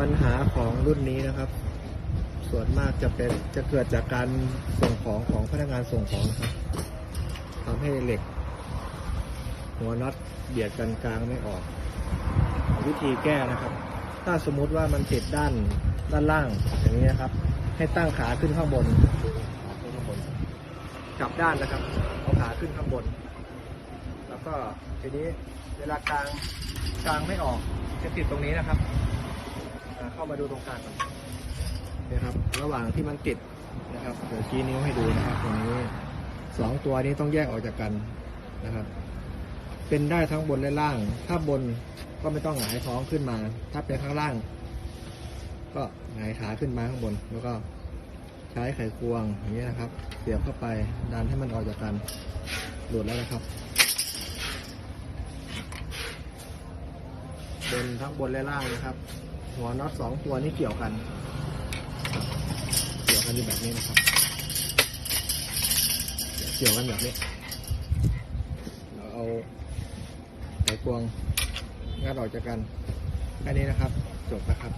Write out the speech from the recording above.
ปัญหาของรุ่นนี้นะครับ ส่วนมากจะเป็นจะเกิดจากการส่งของของพนักงานส่งของครับทำให้เหล็ก หัวน็อตเบียดกันกลางไม่ออก วิธีแก้นะครับ ถ้าสมมุติว่ามันติดด้านด้านล่างอย่างนี้นะครับ ให้ตั้งขาขึ้นข้างบนขึ้นข้างบนกลับด้านนะครับเอาขาขึ้นข้างบน แล้วก็ทีนี้เวลากลางกลางไม่ออกจะติดตรงนี้นะครับ เข้ามาดูตรงกลางนะครับ ระหว่างที่มันติดนะครับเดี๋ยวชี้นิ้วให้ดูนะครับตรงนี้สองตัวนี้ต้องแยกออกจากกันนะครับ เป็นได้ทั้งบนและล่าง ถ้าบนก็ไม่ต้องหงายท้องขึ้นมา ถ้าเป็นข้างล่าง ก็หงายขาขึ้นมาข้างบน แล้วก็ใช้ไขควงอย่างนี้นะครับ เสียบเข้าไปดันให้มันออกจากกันหลุดแล้วนะครับบนทั้งบนและล่างนะครับ หัวน็อตสองตัวนี้เกี่ยวกัน เกี่ยวกันอยู่แบบนี้นะครับ เกี่ยวกันแบบนี้ เราเอาไขควงงัดออกจากกันแค่นี้นะครับ จบนะครับ